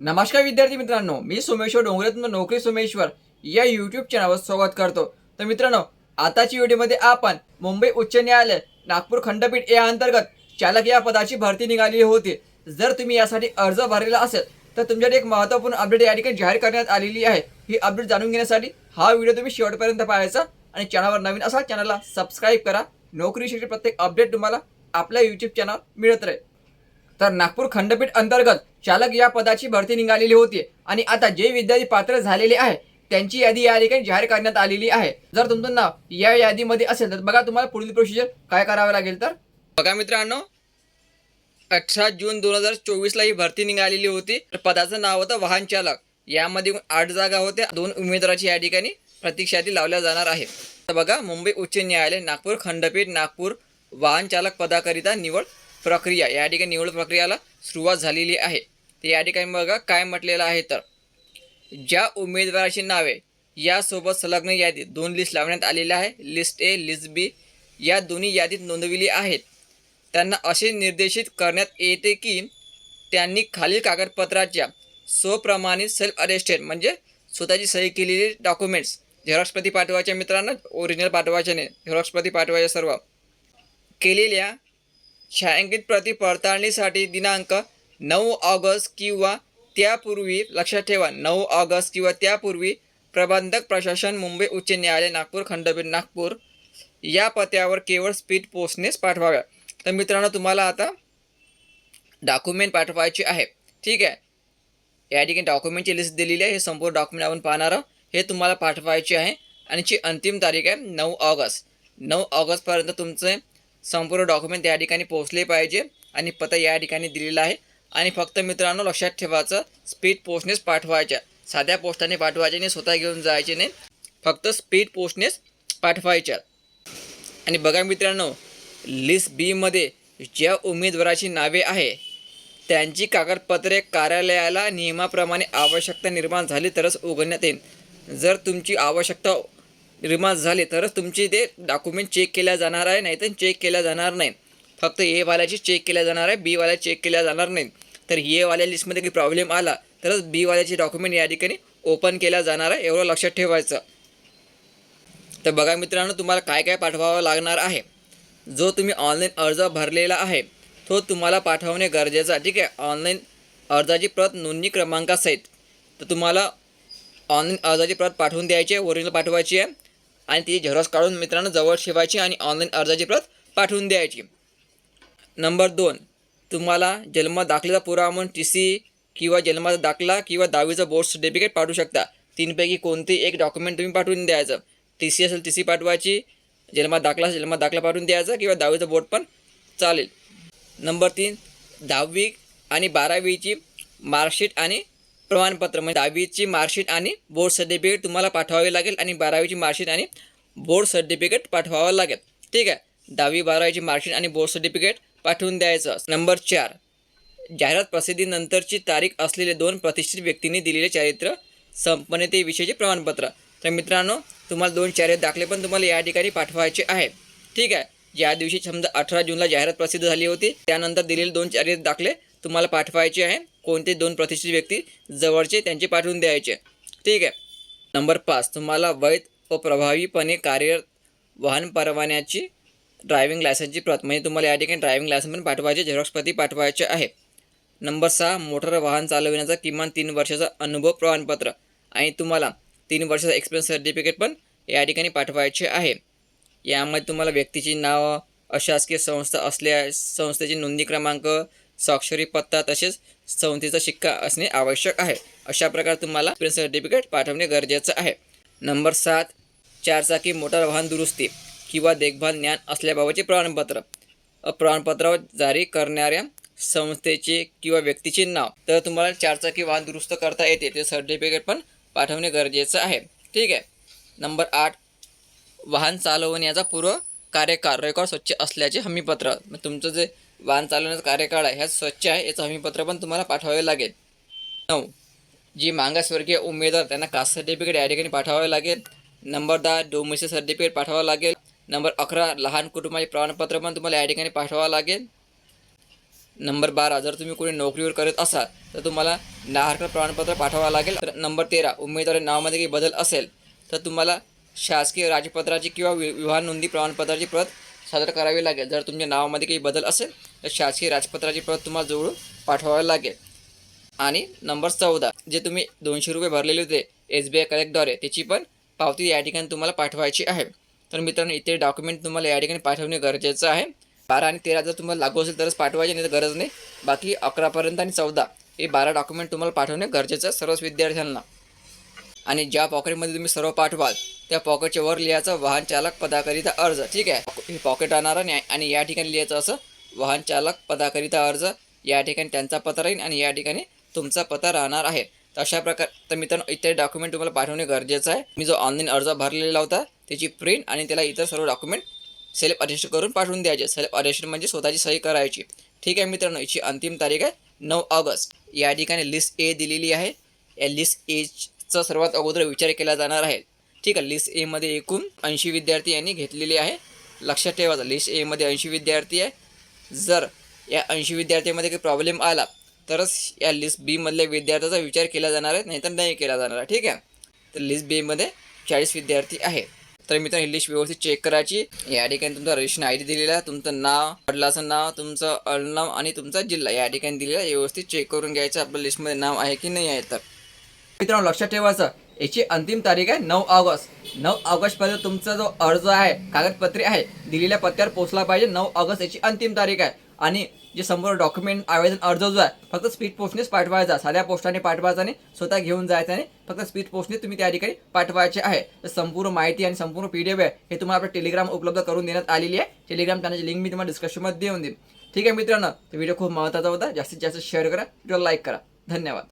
नमस्कार विद्यार्थी मित्रांनो मी सोमेश्वर डोंगरेतून नोकरी सोमेश्वर या यूट्यूब चॅनलवर स्वागत करतो. तर मित्रांनो आताच्या व्हिडिओमध्ये आपण मुंबई उच्च न्यायालय नागपूर खंडपीठ या अंतर्गत चालक या पदाची भरती निघालेली होती. जर तुम्ही यासाठी अर्ज भरलेला असेल तर तुमच्याकडे एक महत्त्वपूर्ण अपडेट या ठिकाणी जाहीर करण्यात आलेली आहे. ही अपडेट जाणून घेण्यासाठी हा व्हिडिओ तुम्ही शेवटपर्यंत पाहायचा आणि चॅनलवर नवीन असाल चॅनलला सबस्क्राईब करा. नोकरीसाठी प्रत्येक अपडेट तुम्हाला आपल्या यूट्यूब चॅनल मिळत राहील. तर नागपूर खंडपीठ अंतर्गत चालक या पदाची भरती निघालेली होती आणि आता जे विद्यार्थी पात्र झालेले आहे त्यांची यादी या ठिकाणी जाहीर करण्यात आलेली आहे. जर तुमचं नाव या यादीमध्ये असेल तर बघा तुम्हाला पुढील प्रोसिजर काय करावं लागेल तर. बघा मित्रांनो अठरा जून दोन हजार चोवीसला ही भरती निघालेली होती. तर पदाचं नाव होतं वाहन चालक. यामध्ये आठ जागा होत्या. दोन उमेदवाराची या ठिकाणी प्रतीक्षा यादी लावल्या जाणार आहे. तर बघा मुंबई उच्च न्यायालय नागपूर खंडपीठ नागपूर वाहन चालक पदाकरिता निवड प्रक्रिया या ठिकाणी निवड प्रक्रियाला सुरुवात झालेली आहे. तर या ठिकाणी बघा काय म्हटलेलं आहे तर ज्या उमेदवाराची नावे यासोबत संलग्न यादीत दोन लिस्ट लावण्यात आलेल्या आहे. लिस्ट ए लिस्ट बी या दोन्ही यादीत नोंदविली आहेत. त्यांना असे निर्देशित करण्यात येते की त्यांनी खालील कागदपत्राच्या स्वप्रमाणित सेल्फ अरेस्टेड म्हणजे स्वतःची सही केलेली डॉक्युमेंट्स झेरॉक्सपती पाठवायच्या मित्रांनो ओरिजिनल पाठवायच्याने नाही झेरॉक्स पाठवायच्या सर्व केलेल्या छायांकित प्रती पडताळणीसाठी दिनांक नऊ ऑगस्ट किंवा त्यापूर्वी लक्षात ठेवा नऊ ऑगस्ट किंवा त्यापूर्वी प्रबंधक प्रशासन मुंबई उच्च न्यायालय नागपूर खंडपीठ नागपूर या पत्यावर केवळ स्पीड पोस्टनेच पाठवाव्या. तर मित्रांनो तुम्हाला आता डॉक्युमेंट पाठवायचे आहे. ठीक आहे? या ठिकाणी डॉक्युमेंटची लिस्ट दिलेली आहे. हे संपूर्ण डॉक्युमेंट आपण पाहणार आहोत. हे तुम्हाला पाठवायचे आहे. आणि ची अंतिम तारीख आहे नऊ ऑगस्ट. नऊ ऑगस्टपर्यंत तुमचे संपूर्ण डॉक्युमेंट या ठिकाणी पोहोचले पाहिजे आणि पत्ता या ठिकाणी दिलेला आहे. आणि फक्त मित्रांनो लक्षात ठेवायचं स्पीड पोस्टनेच पाठवायच्या. साध्या पोस्टाने पाठवायचे नाही स्वतः घेऊन जायचे नाही. फक्त स्पीड पोस्टनेच पाठवायच्या. आणि बघा मित्रांनो लिस्ट बीमध्ये ज्या उमेदवाराची नावे आहे त्यांची कागदपत्रे कार्यालयाला नियमाप्रमाणे आवश्यकता निर्माण झाली तरच उघडण्यात येईल. जर तुमची आवश्यकता निर्माण झाले तरच तुमचे ते डॉक्युमेंट चेक केल्या जाणार आहे नाही तर चेक केल्या जाणार नाही. फक्त एवाल्याची चेक केल्या जाणार आहे बीवाल्या चेक केल्या जाणार नाही. तर एवाल्या लिस्टमध्ये काही प्रॉब्लेम आला तरच बीवाल्याचे डॉक्युमेंट या ठिकाणी ओपन केल्या जाणार आहे एवढं लक्षात ठेवायचं. तर बघा मित्रांनो तुम्हाला काय काय पाठवावं लागणार आहे. जो तुम्ही ऑनलाईन अर्ज भरलेला आहे तो तुम्हाला पाठवणे गरजेचं आहे. ठीक आहे? ऑनलाईन अर्जाची प्रत नोंदणी क्रमांकासहित. तर तुम्हाला ऑनलाईन अर्जाची प्रत पाठवून द्यायची आहे ओरिजिनल पाठवायची आहे. आणि ती झेरॉक्स काढून मित्रांनो जवळ ठेवायची आणि ऑनलाईन अर्जाची प्रत पाठवून द्यायची. नंबर दोन तुम्हाला जन्म दाखल्याचा पुरावा म्हणून टी सी किंवा जन्माचा दाखला किंवा दहावीचं बोर्ड सर्टिफिकेट पाठवू शकता. तीनपैकी कोणते एक डॉक्युमेंट तुम्ही पाठवून द्यायचं? टी सी असेल टी सी पाठवायची जन्मा दाखला असेल जन्मा दाखला पाठवून द्यायचा किंवा दहावीचं बोर्ड पण चालेल. नंबर तीन दहावी आणि बारावीची मार्कशीट आणि प्रमाणपत्र म्हणजे दहावीची मार्कशीट आणि बोर्ड सर्टिफिकेट तुम्हाला पाठवावे लागेल आणि बारावीची मार्कशीट आणि बोर्ड सर्टिफिकेट पाठवावं लागेल. ठीक आहे? दहावी बारावीची मार्कशीट आणि बोर्ड सर्टिफिकेट पाठवून द्यायचं. नंबर चार. जाहिरात प्रसिद्धीनंतरची तारीख असलेले दोन प्रतिष्ठित व्यक्तींनी दिलेले चारित्र संपन्नतेविषयीचे प्रमाणपत्र. तर मित्रांनो तुम्हाला दोन चारित्र्य दाखले पण तुम्हाला या ठिकाणी पाठवायचे आहे ठीक आहे? ज्या दिवशी समजा अठरा जूनला जाहिरात प्रसिद्ध झाली होती त्यानंतर दिलेले दोन चारित्र्य दाखले तुम्हाला पाठवायचे आहे कोणते दोन प्रतिष्ठित व्यक्ती जवळचे त्यांचे पाठवून द्यायचे. ठीक आहे. नंबर पाच. तुम्हाला वैध व प्रभावीपणे कार्यरत वाहन परवान्याची ड्रायव्हिंग लायसन्सची प्रत म्हणजे तुम्हाला या ठिकाणी ड्रायव्हिंग लायसन्स पण पाठवायचे झेरॉक्सप्रती पाठवायचे आहे. नंबर सहा. मोटर वाहन चालविण्याचा किमान तीन वर्षाचा अनुभव प्रमाणपत्र आणि तुम्हाला तीन वर्षाचा एक्सपिरियन्स सर्टिफिकेट पण या ठिकाणी पाठवायचे आहे. यामध्ये तुम्हाला व्यक्तीची नाव अशासकीय संस्था असल्या संस्थेची नोंदणी क्रमांक स्वाक्षरी पत्ता तसेच संस्थेचा शिक्का असणे आवश्यक आहे. अशा प्रकारे तुम्हाला प्रिन्स सर्टिफिकेट पाठवणे गरजेचं आहे. नंबर सात चारचाकी मोटार वाहन दुरुस्ती किंवा देखभाल ज्ञान असल्याबाबतचे प्रमाणपत्र. प्रमाणपत्र प्रमाणपत्रावर जारी करणाऱ्या संस्थेचे किंवा व्यक्तीचे नाव. तर तुम्हाला चारचाकी वाहन दुरुस्त करता येते. ते सर्टिफिकेट पण पाठवणे गरजेचं आहे. ठीक आहे. नंबर आठ वाहन चालवण्याचा पूर्व कार्यकाळ रेकॉर्ड स्वच्छ असल्याचे हमीपत्र. मग तुमचं जे वाहन चालवण्याचा कार्यकाळ आहे. ह्या स्वच्छ आहे याचं हमीपत्र पण तुम्हाला पाठवावे लागेल. नऊ. जी मागासवर्गीय उमेदवार त्यांना कास्ट सर्टिफिकेट या ठिकाणी पाठवावे लागेल. नंबर दहा डोमिसाईल सर्टिफिकेट पाठवावं लागेल. नंबर अकरा लहान कुटुंबाचे प्रमाणपत्र पण तुम्हाला या ठिकाणी पाठवावं लागेल. नंबर बारा जर तुम्ही कोणी नोकरीवर करत असाल तर तुम्हाला नाहरकर प्रमाणपत्र पाठवावं लागेल. तर नंबर तेरा उमेदवार नावामध्ये काही बदल असेल तर तुम्हाला शासकीय राजपत्राची किंवा वि विवाह नोंदी प्रमाणपत्राची प्रत सादर करावी लागेल. जर तुमच्या नावामध्ये काही बदल असेल तर शासकीय राजपत्राची प्रत तुम्हाला जवळून पाठवावी लागेल. आणि नंबर चौदा जे तुम्ही दोनशे रुपये भरलेले होते एस बी आय कलेक्टद्वारे त्याची पण पावती या ठिकाणी तुम्हाला पाठवायची आहे. तर मित्रांनो इथे डॉक्युमेंट तुम्हाला या ठिकाणी पाठवणे गरजेचं आहे. बारा आणि तेरा जर तुम्हाला लागू असेल तरच पाठवायचे नाही तर गरज नाही. बाकी अकरापर्यंत आणि चौदा हे बारा डॉक्युमेंट तुम्हाला पाठवणे गरजेचं आहे सर्वच विद्यार्थ्यांना. आणि ज्या पॉकेटमध्ये तुम्ही सर्व पाठवाल त्या पॉकेटच्या वर लिहायचं वाहन चालक पदाकरिता अर्ज ठीक आहे? हे पॉकेट राहणार आणि या ठिकाणी लिहायचं असं वाहन चालक पदाकरिता अर्ज या ठिकाणी त्यांचा पत्ता राहील आणि या ठिकाणी तुमचा पत्ता राहणार आहे. तर अशा प्रकार तर मित्रांनो इतर डॉक्युमेंट तुम्हाला पाठवणे गरजेचं आहे. मी जो ऑनलाईन अर्ज भरलेला होता त्याची प्रिंट आणि त्याला इतर सर्व डॉक्युमेंट सेल्फ अरेस्ट करून पाठवून द्यायचे. सेल्फ अरेस्ट म्हणजे स्वतःची सही करायची. ठीक आहे मित्रांनो याची अंतिम तारीख आहे नऊ ऑगस्ट. या ठिकाणी लिस्ट ए दिलेली आहे. या लिस्ट एचा सर्वात अगोदर विचार केला जाणार आहे. ठीक आहे लिस्ट एमध्ये एकूण ऐंशी विद्यार्थी यांनी घेतलेली आहे. लक्षात ठेवायचं लिस्ट एमध्ये ऐंशी विद्यार्थी आहे. जर या ऐंशी विद्यार्थ्यांमध्ये काही प्रॉब्लेम आला तरच या लिस्ट बीमधल्या विद्यार्थ्याचा विचार केला जाणार आहे नाहीतर नाही केला जाणार आहे. ठीक आहे? तर लिस्ट बीमध्ये चाळीस विद्यार्थी आहे. तर मित्रांनो ही लिस्ट व्यवस्थित चेक करायची. या ठिकाणी तुमचा रजिस्ट्रेशन आय डी दिलेला आहे तुमचं नाव वडिलाचं नाव तुमचं अडनाव आणि तुमचा जिल्हा. या ठिकाणी दिलेला व्यवस्थित चेक करून घ्यायचं आपल्या लिस्टमध्ये नाव आहे की नाही आहे तर. मित्रांनो लक्षात ठेवायचं याची अंतिम तारीख आहे नऊ ऑगस्ट. नऊ ऑगस्टपर्यंत तुमचा जो अर्ज आहे कागदपत्रे आहे दिलेल्या पत्त्यावर पोहोचला पाहिजे. नऊ ऑगस्ट याची अंतिम तारीख आहे. आणि जे संपूर्ण डॉक्युमेंट आवेदन अर्ज जो आहे फक्त स्पीड पोस्टनेच पाठवायचा. साध्या पोस्टाने पाठवायचा आणि स्वतः घेऊन जायचा आणि फक्त स्पीड पोस्टने तुम्ही त्या ठिकाणी पाठवायचे आहे. तर संपूर्ण माहिती आणि संपूर्ण पी डी एफ आहे हे तुम्हाला आपल्या टेलिग्राम उपलब्ध करून देण्यात आलेली आहे. टेलिग्राम चॅनलची लिंक मी तुम्हाला डिस्क्रिप्शनमध्ये देऊन देईन. ठीक आहे मित्रांनो व्हिडिओ खूप महत्त्वाचा होता. जास्तीत जास्त शेअर करा व्हिडिओ लाईक करा. धन्यवाद.